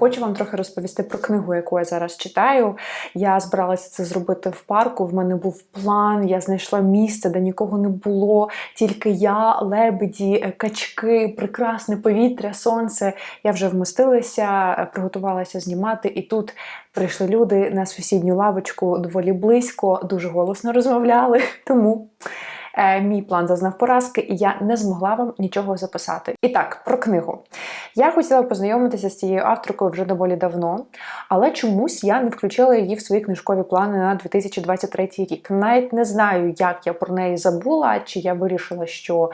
Хочу вам трохи розповісти про книгу, яку я зараз читаю. Я збиралася це зробити в парку. В мене був план. Я знайшла місце, де нікого не було. Тільки я, лебеді, качки, прекрасне повітря, сонце. Я вже вмостилася, приготувалася знімати, і тут прийшли люди на сусідню лавочку доволі близько, дуже голосно розмовляли. Тому мій план зазнав поразки, і я не змогла вам нічого записати. І так, про книгу. Я хотіла познайомитися з цією авторкою вже доволі давно, але чомусь я не включила її в свої книжкові плани на 2023 рік. Навіть не знаю, як я про неї забула, чи я вирішила, що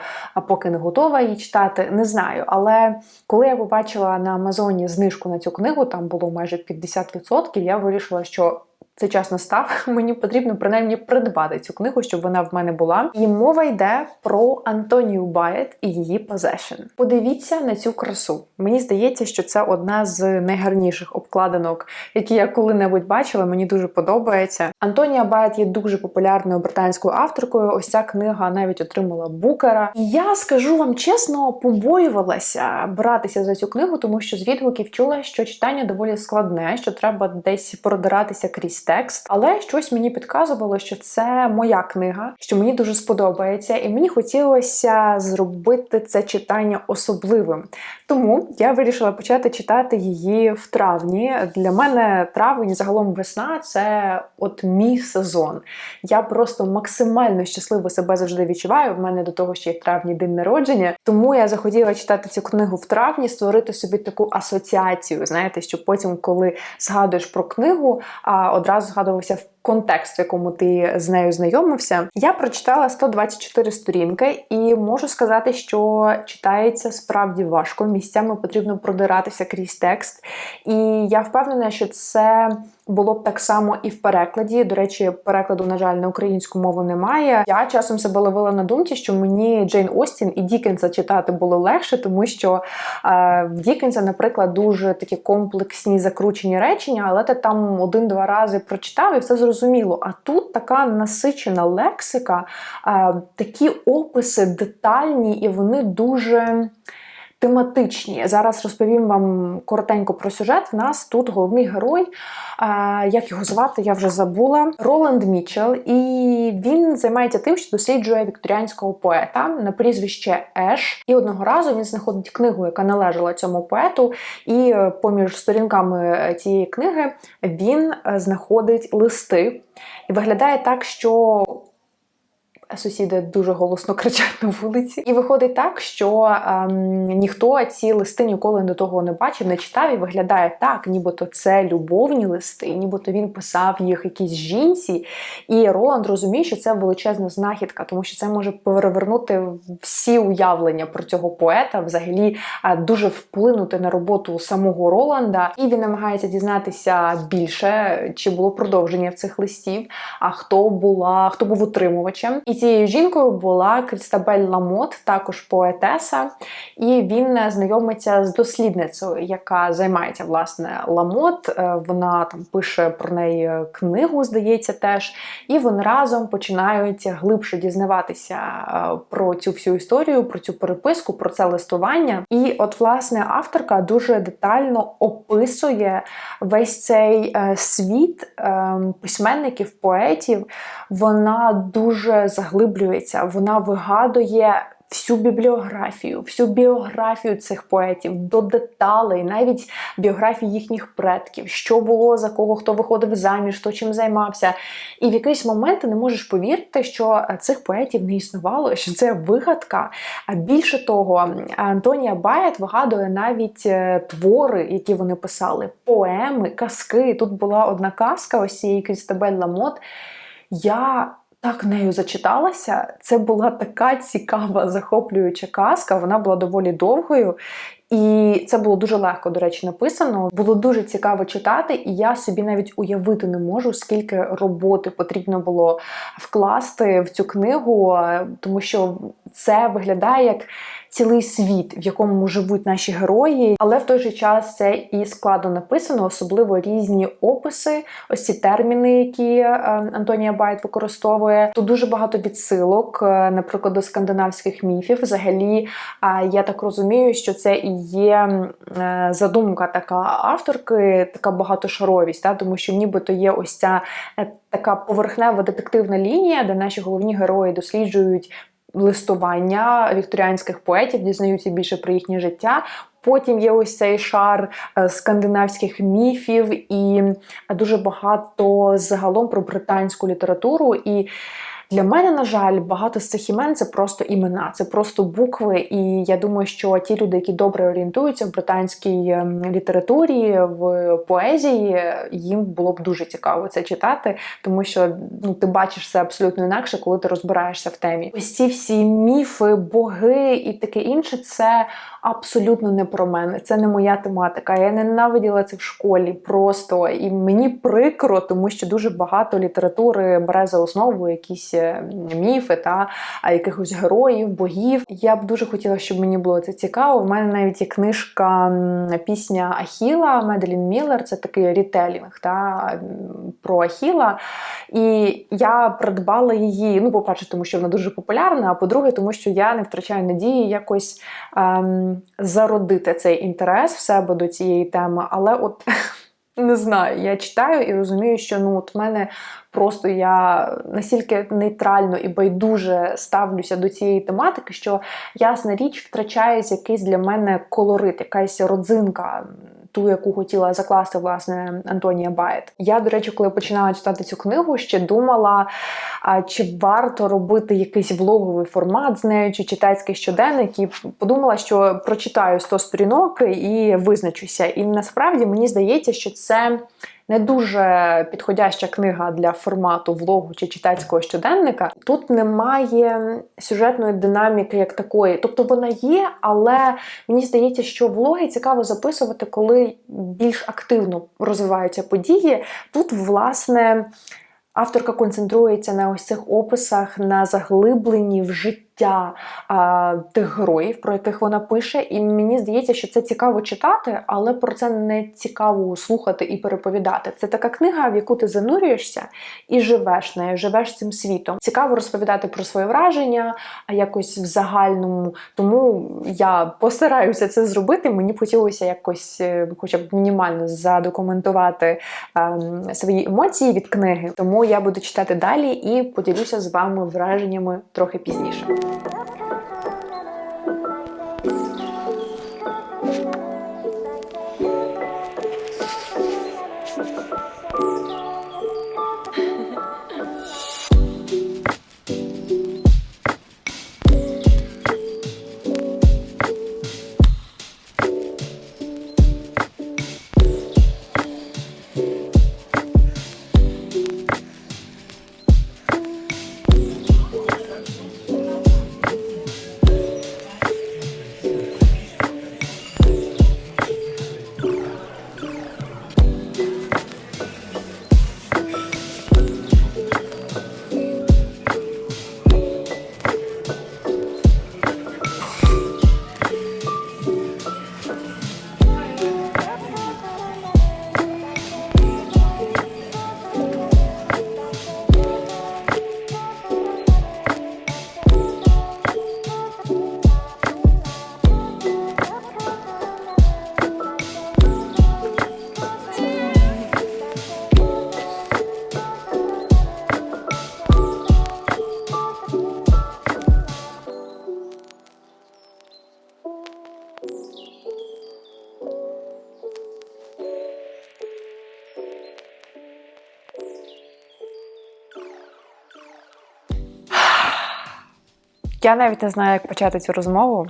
поки не готова її читати, не знаю. Але коли я побачила на Амазоні знижку на цю книгу, там було майже 50%, я вирішила, що це час настав. Мені потрібно принаймні придбати цю книгу, щоб вона в мене була. І мова йде про Антонію Байет і її Possession. Подивіться на цю красу. Мені здається, що це одна з найгарніших обкладинок, які я коли-небудь бачила. Мені дуже подобається. Антонія Байет є дуже популярною британською авторкою. Ось ця книга навіть отримала букера. І я скажу вам чесно, побоювалася братися за цю книгу, тому що з відгуків чула, що читання доволі складне, що треба десь продиратися крізь текст, але щось мені підказувало, що це моя книга, що мені дуже сподобається, і мені хотілося зробити це читання особливим. Тому я вирішила почати читати її в травні. Для мене травень, загалом весна це от мій сезон. Я просто максимально щасливо себе завжди відчуваю. В мене до того ще й в травні день народження. Тому я захотіла читати цю книгу в травні, створити собі таку асоціацію. Знаєте, що потім, коли згадуєш про книгу, а одразу згадувався в контекст, в якому ти з нею знайомився. Я прочитала 124 сторінки, і можу сказати, що читається справді важко. Місцями потрібно продиратися крізь текст. І я впевнена, що це. Було б так само і в перекладі. До речі, перекладу, на жаль, на українську мову немає. Я часом себе ловила на думці, що мені Джейн Остін і Дікенса читати було легше, тому що е, в Дікенса, наприклад, дуже такі комплексні закручені речення, але ти там один-два рази прочитав і все зрозуміло. А тут така насичена лексика, е, такі описи детальні, і вони дуже тематичні. Зараз розповім вам коротенько про сюжет. В нас тут головний герой, як його звати, я вже забула. Роланд Мічел, і він займається тим, що досліджує вікторіанського поета на прізвище Еш. І одного разу він знаходить книгу, яка належала цьому поету. І е, поміж сторінками цієї книги він е, знаходить листи. І виглядає так, що Сусіди дуже голосно кричать на вулиці, і виходить так, що ем, ніхто ці листи ніколи до того не бачив, не читав і виглядає так, нібито це любовні листи, нібито він писав їх якійсь жінці. І Роланд розуміє, що це величезна знахідка, тому що це може перевернути всі уявлення про цього поета, взагалі е, дуже вплинути на роботу самого Роланда. І він намагається дізнатися більше, чи було продовження в цих листів, а хто була, хто був утримувачем. І цією жінкою була Крістабель Ламот, також поетеса, і він знайомиться з дослідницею, яка займається власне Ламот. Е, вона там пише про неї книгу, здається, теж. І вони разом починають глибше дізнаватися е, про цю всю історію, про цю переписку, про це листування. І, от, власне, авторка дуже детально описує весь цей е, світ письменників, поетів. Вона дуже заглиблюється, вона вигадує всю бібліографію, всю біографію цих поетів до деталей, навіть біографії їхніх предків, що було за кого, хто виходив заміж, хто чим займався. І в якийсь момент ти не можеш повірити, що цих поетів не існувало, що це вигадка. А більше того, Антонія Байет вигадує навіть е, твори, які вони писали, поеми, казки. Тут була одна казка, ось цієї Крістабель Ламот. Я так нею зачиталася. Це була така цікава, захоплююча казка. Вона була доволі довгою. І це було дуже легко, до речі, написано. Було дуже цікаво читати, і я собі навіть уявити не можу, скільки роботи потрібно було вкласти в цю книгу, тому що це виглядає як цілий світ, в якому живуть наші герої, але в той же час це і складно написано, особливо різні описи, ось ці терміни, які е, Антонія Байт використовує. Тут дуже багато відсилок, е, наприклад, до скандинавських міфів. Взагалі, е, я так розумію, що це і є задумка така авторки, така багатошаровість, та, тому що нібито є ось ця така поверхнева детективна лінія, де наші головні герої досліджують листування вікторіанських поетів, дізнаються більше про їхнє життя. Потім є ось цей шар е, скандинавських міфів і дуже багато загалом про британську літературу. І для мене, на жаль, багато з цих імен це просто імена, це просто букви. І я думаю, що ті люди, які добре орієнтуються в британській ем, літературі, в поезії, їм було б дуже цікаво це читати, тому що ну ти бачиш все абсолютно інакше, коли ти розбираєшся в темі. Ось ці всі міфи, боги і таке інше, це абсолютно не про мене. Це не моя тематика. Я ненавиділа це в школі просто і мені прикро, тому що дуже багато літератури бере за основу якісь е, міфи та якихось героїв, богів. Я б дуже хотіла, щоб мені було це цікаво. У мене навіть є книжка пісня Ахіла Меделін Міллер. Це такий рітелінг та про Ахіла. І я придбала її. Ну, по-перше, тому що вона дуже популярна. А по-друге, тому що я не втрачаю надії якось ем, зародити цей інтерес в себе до цієї теми. Але от не знаю, я читаю і розумію, що ну от мене просто я настільки нейтрально і байдуже ставлюся до цієї тематики, що ясна річ втрачається якийсь для мене колорит, якась родзинка. Ту, яку хотіла закласти власне Антонія Байт. Я, до речі, коли починала читати цю книгу, ще думала, а чи варто робити якийсь влоговий формат з нею, чи читацький щоденник, і подумала, що прочитаю 100 сторінок і визначуся. І насправді мені здається, що це не дуже підходяща книга для формату влогу чи читацького щоденника. Тут немає сюжетної динаміки як такої. Тобто вона є, але мені здається, що влоги цікаво записувати, коли більш активно розвиваються події. Тут, власне, авторка концентрується на ось цих описах, на заглибленні в життя життя а, тих героїв, про яких вона пише, і мені здається, що це цікаво читати, але про це не цікаво слухати і переповідати. Це така книга, в яку ти занурюєшся і живеш нею, живеш цим світом. Цікаво розповідати про своє враження, а якось в загальному. Тому я постараюся це зробити. Мені хотілося якось, е, хоча б мінімально задокументувати а, свої емоції від книги. Тому я буду читати далі і поділюся з вами враженнями трохи пізніше. Thank you. Я навіть не знаю, як почати цю розмову.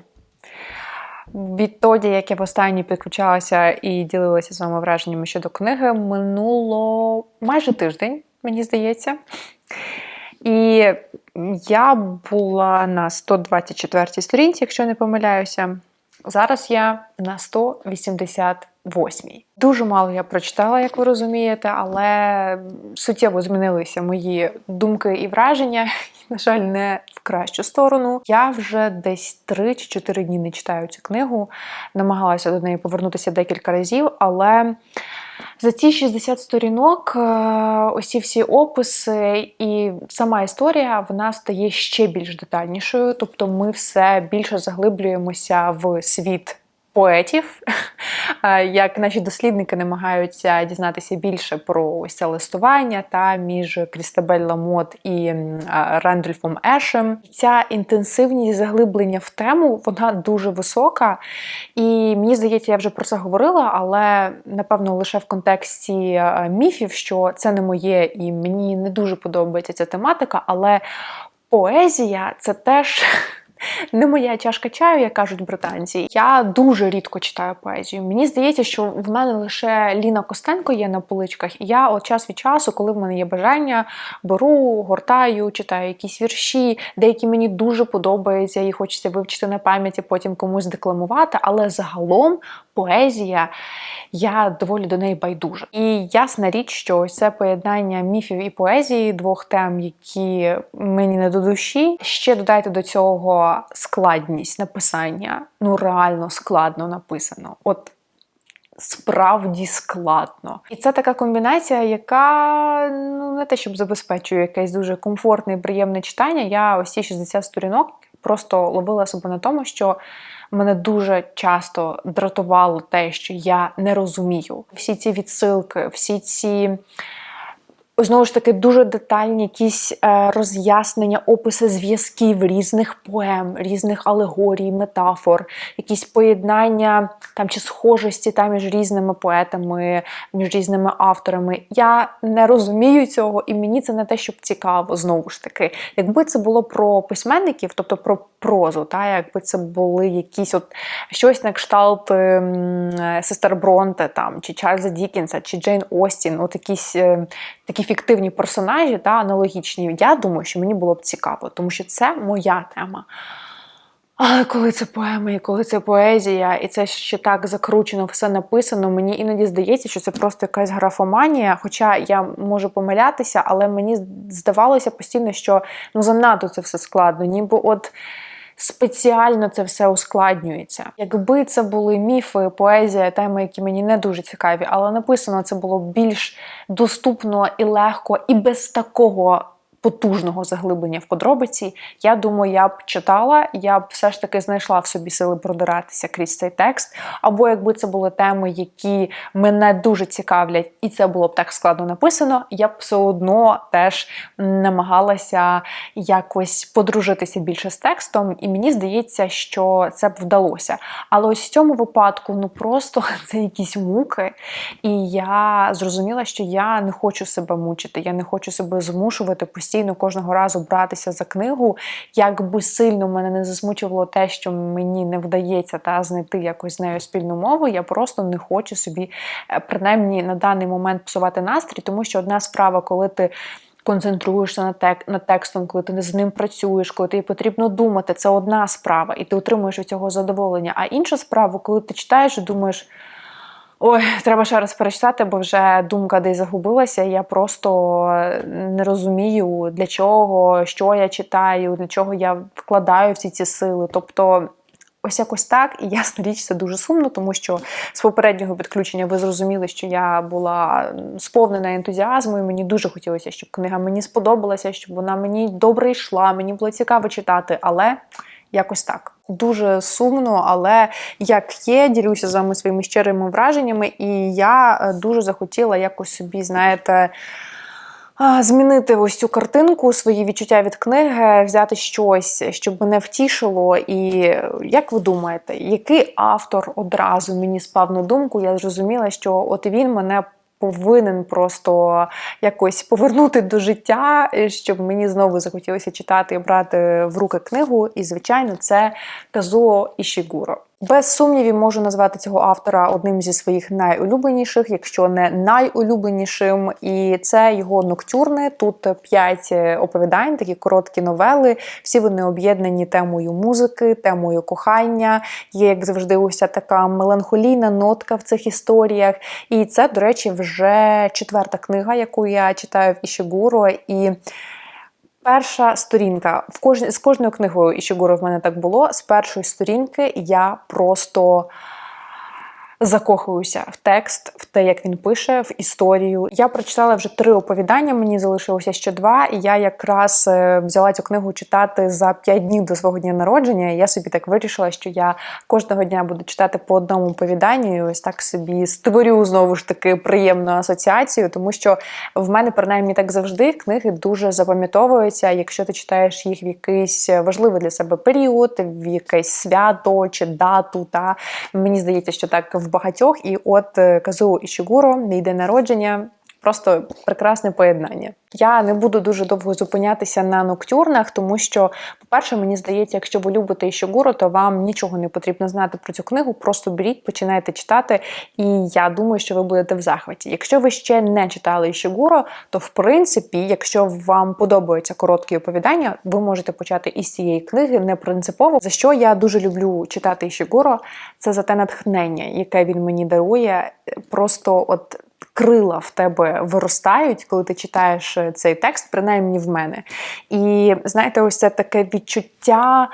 Відтоді, як я востаннє підключалася і ділилася з вами враженнями щодо книги, минуло майже тиждень, мені здається. І я була на 124 сторінці, якщо не помиляюся. Зараз я на 180 восьмій. Дуже мало я прочитала, як ви розумієте, але суттєво змінилися мої думки і враження. На жаль, не в кращу сторону. Я вже десь 3 чи 4 дні не читаю цю книгу, намагалася до неї повернутися декілька разів, але. За ці 60 сторінок, е, ось ці всі описи і сама історія вона стає ще більш детальнішою. Тобто ми все більше заглиблюємося в світ поетів, Е, як наші дослідники намагаються дізнатися більше про ось це листування та між Крістабель Ламот і е, Рендольфом Ешем. Ця інтенсивність заглиблення в тему вона дуже висока. І мені здається, я вже про це говорила, але напевно лише в контексті е, міфів, що це не моє, і мені не дуже подобається ця тематика, але поезія це теж. Не моя чашка чаю, як кажуть британці. Я дуже рідко читаю поезію. Мені здається, що в мене лише Ліна Костенко є на поличках, і я от час від часу, коли в мене є бажання, беру, гортаю, читаю якісь вірші, деякі мені дуже подобаються, і хочеться вивчити на пам'яті, потім комусь декламувати. Але загалом поезія, я доволі до неї байдужа. І ясна річ, що ось це поєднання міфів і поезії, двох тем, які мені не до душі. Ще додайте до цього складність написання. Ну, реально складно написано. От справді складно. І це така комбінація, яка ну не те, щоб забезпечує якесь дуже комфортне і приємне читання. Я ось ці 60 сторінок просто ловила себе на тому, що мене дуже часто дратувало те, що я не розумію. Всі ці відсилки, всі ці. Знову ж таки, дуже детальні якісь е, роз'яснення, описи зв'язків різних поем, різних алегорій, метафор, якісь поєднання там чи схожості там між різними поетами, між різними авторами. Я не розумію цього, і мені це не те, щоб цікаво, знову ж таки. Якби це було про письменників, тобто про прозу, та якби це були якісь от щось на кшталт ем, сестер Бронте, там, чи Чарльза Дікінса, чи Джейн Остін, от якісь е, такі фіктивні персонажі та аналогічні. Я думаю, що мені було б цікаво, тому що це моя тема. Але коли це поема, і коли це поезія, і це ще так закручено, все написано, мені іноді здається, що це просто якась графоманія. Хоча я можу помилятися, але мені здавалося постійно, що ну занадто це все складно, ніби от. Спеціально це все ускладнюється. Якби це були міфи, поезія, теми, які мені не дуже цікаві, але написано це було більш доступно і легко, і без такого потужного заглиблення в подробиці, я думаю, я б читала, я б все ж таки знайшла в собі сили продиратися крізь цей текст. Або якби це були теми, які мене дуже цікавлять, і це було б так складно написано, я б все одно теж намагалася якось подружитися більше з текстом, і мені здається, що це б вдалося. Але ось в цьому випадку, ну просто це якісь муки, і я зрозуміла, що я не хочу себе мучити, я не хочу себе змушувати постійно кожного разу братися за книгу, як би сильно мене не засмучувало те, що мені не вдається та знайти якось з нею спільну мову. Я просто не хочу собі, е, принаймні на даний момент псувати настрій, тому що одна справа, коли ти. Концентруєшся на тек над текстом, коли ти з ним працюєш, коли тобі потрібно думати, це одна справа, і ти отримуєш від цього задоволення. А інша справа, коли ти читаєш і думаєш. Ой, треба ще раз перечитати, бо вже думка десь загубилася. Я просто не розумію, для чого, що я читаю, для чого я вкладаю всі ці сили. Тобто, ось якось так, і ясна річ, це дуже сумно, тому що з попереднього відключення ви зрозуміли, що я була сповнена ентузіазму, і мені дуже хотілося, щоб книга мені сподобалася, щоб вона мені добре йшла, мені було цікаво читати, але якось так. Дуже сумно, але як є, ділюся з вами своїми щирими враженнями, і я е, дуже захотіла якось собі, знаєте, змінити ось цю картинку, свої відчуття від книги, взяти щось, щоб мене втішило. І як ви думаєте, який автор одразу мені спав на думку? Я зрозуміла, що от він мене повинен просто якось повернути до життя, щоб мені знову захотілося читати і брати в руки книгу. І, звичайно, це Казуо Ішігуро. Без сумнівів можу назвати цього автора одним зі своїх найулюбленіших, якщо не найулюбленішим. І це його ноктюрни. Тут п'ять оповідань, такі короткі новели. Всі вони об'єднані темою музики, темою кохання. Є, як завжди, ось така меланхолійна нотка в цих історіях. І це, до речі, вже четверта книга, яку я читаю в Ішігуро. І Перша сторінка в кож... з кожною книгою Ішігуро в мене так було. З першої сторінки я просто закохуюся в текст, в те, як він пише, в історію. Я прочитала вже три оповідання, мені залишилося ще два, і я якраз е, взяла цю книгу читати за п'ять днів до свого дня народження. І я собі так вирішила, що я кожного дня буду читати по одному оповіданню. і Ось так собі створю знову ж таки приємну асоціацію, тому що в мене принаймні так завжди книги дуже запам'ятовуються, якщо ти читаєш їх в якийсь важливий для себе період, в якесь свято чи дату. Та мені здається, що так в багатьох. І от казу Казу Ішігуро, мій день народження. Просто прекрасне поєднання. Я не буду дуже довго зупинятися на ноктюрнах, тому що, по-перше, мені здається, якщо ви любите Ішігуро, то вам нічого не потрібно знати про цю книгу. Просто беріть, починайте читати, і я думаю, що ви будете в захваті. Якщо ви ще не читали Ішігуро, то в принципі, якщо вам подобаються короткі оповідання, ви можете почати із цієї книги не принципово. За що я дуже люблю читати Ішігуро, це за те натхнення, яке він мені дарує. Просто от крила в тебе виростають, коли ти читаєш е, цей текст, принаймні в мене. І знаєте, ось це таке відчуття.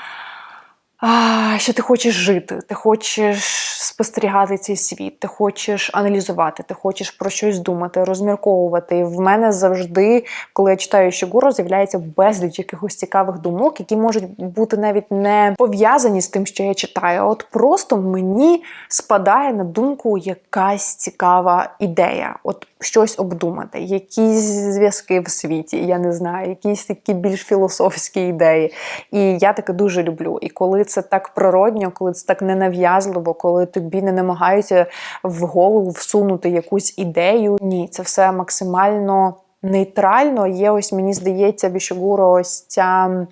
Що ти хочеш жити, ти хочеш спостерігати цей світ, ти хочеш аналізувати, ти хочеш про щось думати, розмірковувати. І в мене завжди, коли я читаю Щегуру, з'являється безліч якихось цікавих думок, які можуть бути навіть не пов'язані з тим, що я читаю. От просто мені спадає на думку якась цікава ідея. От щось обдумати, якісь зв'язки в світі, я не знаю, якісь такі більш філософські ідеї. І я таке дуже люблю. І коли це так природньо, коли це так ненав'язливо, коли тобі не намагаються в голову всунути якусь ідею, ні, це все максимально нейтрально. Є ось, мені здається, Бішогуро ось ця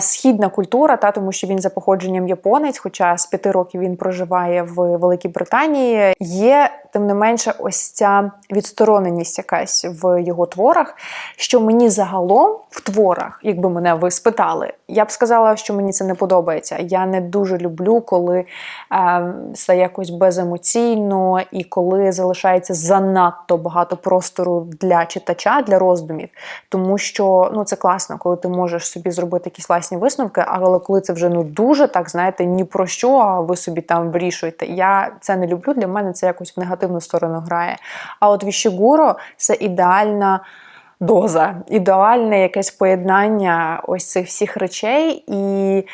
східна культура, та тому що він за походженням японець, хоча з п'яти років він проживає в Великій Британії. Є тим не менше, ось ця відстороненість якась в його творах, що мені загалом в творах, якби мене ви спитали, я б сказала, що мені це не подобається. Я не дуже люблю, коли е, це якось беземоційно і коли залишається занадто багато простору для читача, для роздумів. Тому що ну це класно, коли ти можеш собі зробити якісь власні висновки, але коли це вже ну дуже так, знаєте, ні про що, а ви собі там вирішуєте. Я це не люблю. Для мене це якось в негативну сторону грає. А от Віщегуро це ідеальна. Доза, ідеальне якесь поєднання ось цих всіх речей, і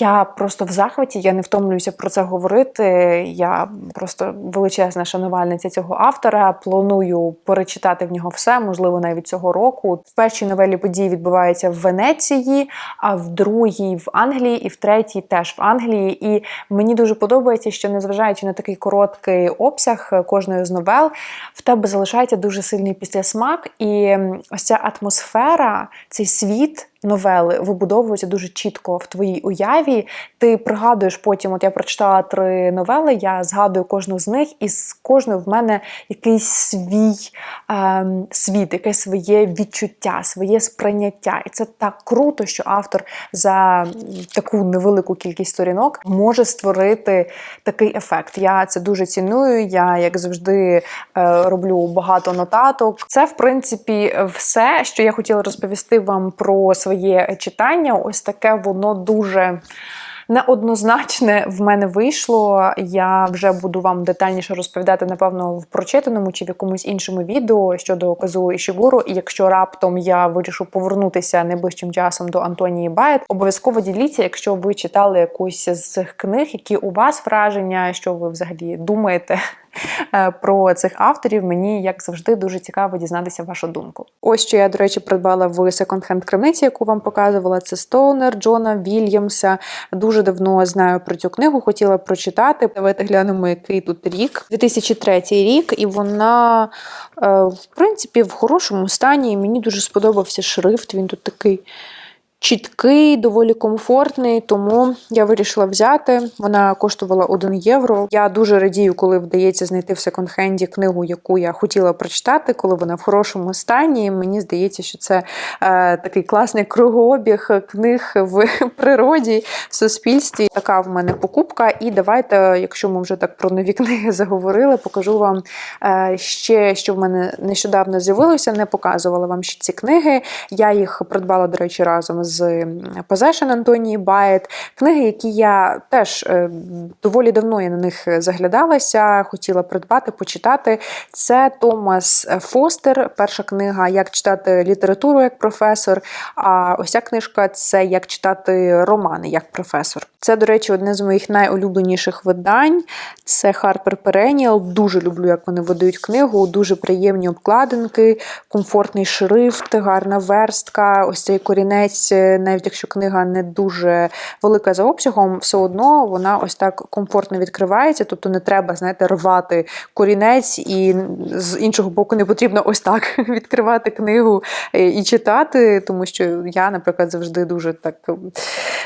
я просто в захваті, я не втомлююся про це говорити. Я просто величезна шанувальниця цього автора. Планую перечитати в нього все, можливо, навіть цього року. В першій новелі події відбуваються в Венеції, а в другій в Англії, і в третій теж в Англії. І мені дуже подобається, що незважаючи на такий короткий обсяг кожної з новел, в тебе залишається дуже сильний післясмак, і ось ця атмосфера, цей світ новели вибудовуються дуже чітко в твоїй уяві. Ти пригадуєш потім, от я прочитала три новели, я згадую кожну з них, і з кожною в мене якийсь свій е, світ, якесь своє відчуття, своє сприйняття. І це так круто, що автор за таку невелику кількість сторінок може створити такий ефект. Я це дуже ціную. Я, як завжди, е, роблю багато нотаток. Це, в принципі, все, що я хотіла розповісти вам про своє своє читання. Ось таке воно дуже. Неоднозначне в мене вийшло. Я вже буду вам детальніше розповідати, напевно, в прочитаному чи в якомусь іншому відео щодо Казу і Шігуру. І якщо раптом я вирішу повернутися найближчим часом до Антонії Байт, обов'язково діліться, якщо ви читали якусь з цих книг, які у вас враження, що ви взагалі думаєте про цих авторів. Мені, як завжди, дуже цікаво дізнатися вашу думку. Ось що я, до речі, придбала в секонд-хенд крамниці, яку вам показувала. Це Стоунер Джона Вільямса. Дуже давно знаю про цю книгу, хотіла прочитати. Давайте глянемо, який тут рік. 2003 рік, і вона, е, в принципі, в хорошому стані. І мені дуже сподобався шрифт. Він тут такий чіткий, доволі комфортний, тому я вирішила взяти. Вона коштувала 1 євро. Я дуже радію, коли вдається знайти в секонд-хенді книгу, яку я хотіла прочитати, коли вона в хорошому стані. Мені здається, що це е, такий класний кругообіг книг в природі, в суспільстві. Така в мене покупка. І давайте, якщо ми вже так про нові книги заговорили, покажу вам е, ще, що в мене нещодавно з'явилося. Не показувала вам ще ці книги. Я їх придбала, до речі, разом Possession Антонії Байет. Книги, які я теж е, доволі давно я на них заглядалася, хотіла придбати, почитати. Це Томас Фостер, перша книга Як читати літературу як професор. А ось ця книжка це як читати романи як професор. Це, до речі, одне з моїх найулюбленіших видань. Це Harper Perennial. Дуже люблю, як вони видають книгу. Дуже приємні обкладинки, комфортний шрифт, гарна верстка. Ось цей корінець, навіть якщо книга не дуже велика за обсягом, все одно вона ось так комфортно відкривається. Тобто не треба, знаєте, рвати корінець, і з іншого боку не потрібно ось так відкривати книгу е, і читати, тому що я, наприклад, завжди дуже так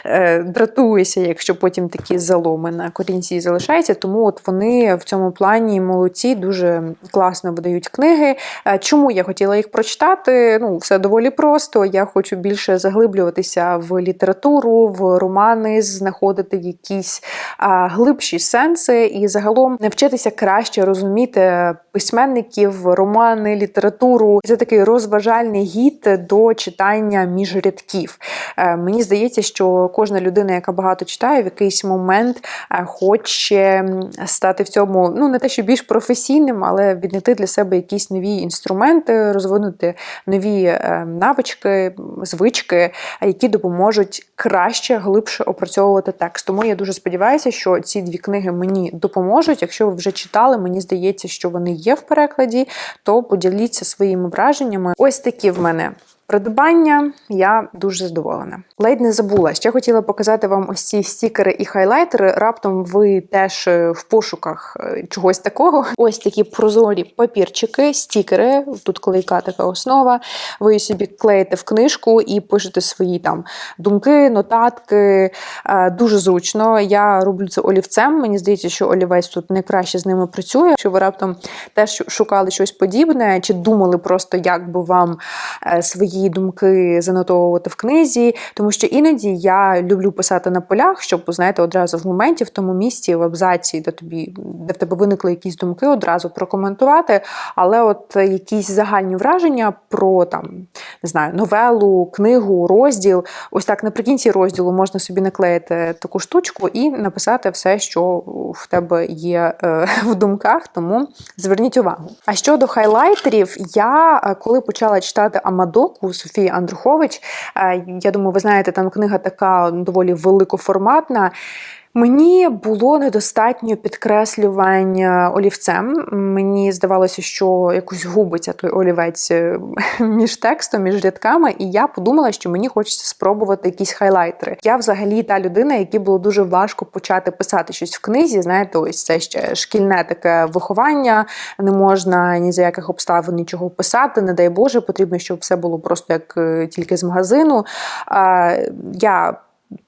е, дратуюся, якщо потім такі заломи на корінці залишаються. Тому от вони в цьому плані молодці, дуже класно видають книги. Е, Чому я хотіла їх прочитати? Ну, все доволі просто. Я хочу більше заглиблюватися в літературу, в романи, знаходити якісь глибші сенси і загалом навчитися краще розуміти письменників, романи, літературу. Це такий розважальний гід до читання між рядків. Е, Мені здається, що кожна людина, яка багато читає, в якийсь момент е, хоче стати в цьому, ну не те, що більш професійним, але віднайти для себе якісь нові інструменти, розвинути нові е, навички, звички, які допоможуть краще, глибше опрацьовувати текст. Тому я дуже сподіваюся, що ці дві книги мені допоможуть. Якщо ви вже читали, мені здається, що вони є в перекладі, то поділіться своїми враженнями. Ось такі в мене. Придбання я дуже задоволена. Ледь не забула. Ще хотіла показати вам ось ці стікери і хайлайтери. Раптом ви теж е, в пошуках е, чогось такого. Ось такі прозорі папірчики, стікери. Тут клейка така основа. Ви собі клеїте в книжку і пишете свої там думки, нотатки. Е, Дуже зручно. Я роблю це олівцем. Мені здається, що олівець тут найкраще з ними працює. Якщо ви раптом теж шукали щось подібне, чи думали просто, як би вам е, свої думки занотовувати в книзі, тому що іноді я люблю писати на полях, щоб знаєте, одразу в моменті, в тому місці, в абзаці, де тобі, де в тебе виникли якісь думки, одразу прокоментувати. Але от якісь загальні враження про там не знаю, новелу, книгу, розділ. Ось так наприкінці розділу можна собі наклеїти таку штучку і написати все, що в тебе є е, в думках. Тому зверніть увагу. А щодо хайлайтерів, я е, коли почала читати Амадоку Софії Андрухович, е, я думаю, ви знаєте, там книга така доволі великоформатна. Мені було недостатньо підкреслювань олівцем. Мені здавалося, що якось губиться той олівець е, між текстом, між рядками, і я подумала, що мені хочеться спробувати якісь хайлайтери. Я взагалі та людина, якій було дуже важко почати писати щось в книзі. Знаєте, ось це ще шкільне таке виховання. Не можна ні за яких обставин нічого писати. Не дай Боже, потрібно, щоб все було просто як е, тільки з магазину. Я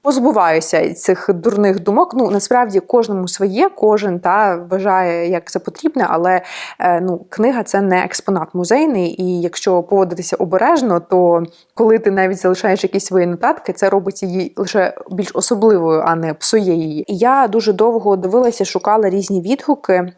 позбуваюся цих дурних думок. Ну насправді кожному своє, кожен та вважає, як це потрібне, але е, ну, книга це не експонат музейний, і якщо поводитися обережно, то коли ти навіть залишаєш якісь свої нотатки, це робить її лише більш особливою, а не псує її. І я дуже довго дивилася, шукала різні відгуки.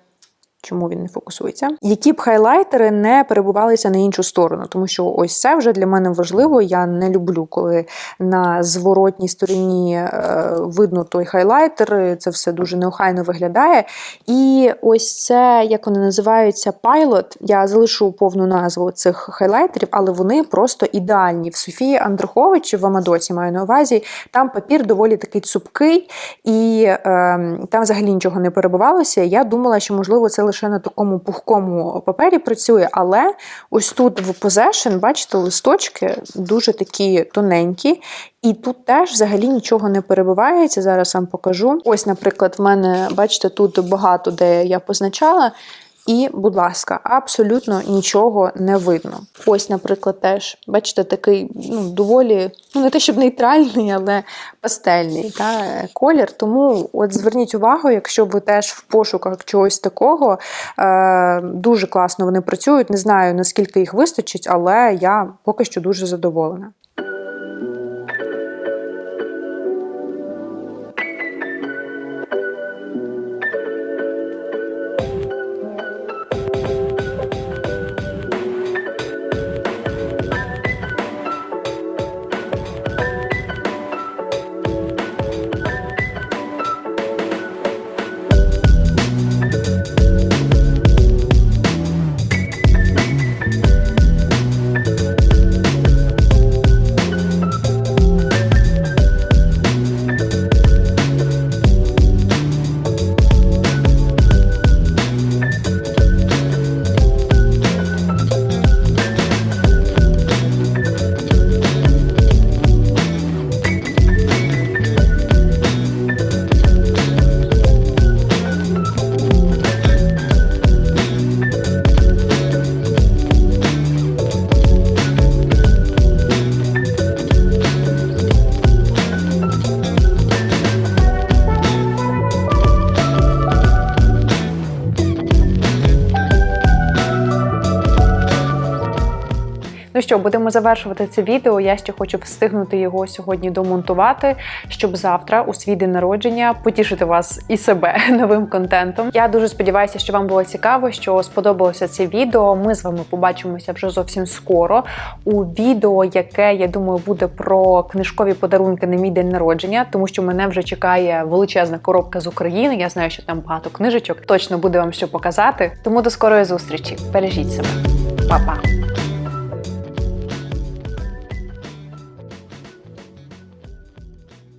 Чому він не фокусується? Які б хайлайтери не перебувалися на іншу сторону, тому що ось це вже для мене важливо. Я не люблю, коли на зворотній стороні е, видно той хайлайтер. Це все дуже неохайно виглядає. І ось це, як вони називаються, Pilot. Я залишу повну назву цих хайлайтерів, але вони просто ідеальні. В Софії Андрухович в Амадоці маю на увазі. Там папір доволі такий цупкий, і е, там взагалі нічого не перебувалося. Я думала, що можливо це лише на такому пухкому папері працює, але ось тут в Possession, бачите, листочки дуже такі тоненькі. І тут теж взагалі нічого не перебувається. Зараз вам покажу. Ось, наприклад, в мене, бачите, тут багато де я позначала. І, будь ласка, абсолютно нічого не видно. Ось, наприклад, теж, бачите, такий ну, доволі, ну не те, щоб нейтральний, але пастельний та, колір. Тому от зверніть увагу, якщо ви теж в пошуках чогось такого, е, дуже класно вони працюють. Не знаю, наскільки їх вистачить, але я поки що дуже задоволена. Що, будемо завершувати це відео. Я ще хочу встигнути його сьогодні домонтувати, щоб завтра, у свій день народження, потішити вас і себе новим контентом. Я дуже сподіваюся, що вам було цікаво, що сподобалося це відео. Ми з вами побачимося вже зовсім скоро у відео, яке я думаю буде про книжкові подарунки на мій день народження, тому що мене вже чекає величезна коробка з України. Я знаю, що там багато книжечок. Точно буде вам що показати. Тому до скорої зустрічі. Бережіть себе, Па-па!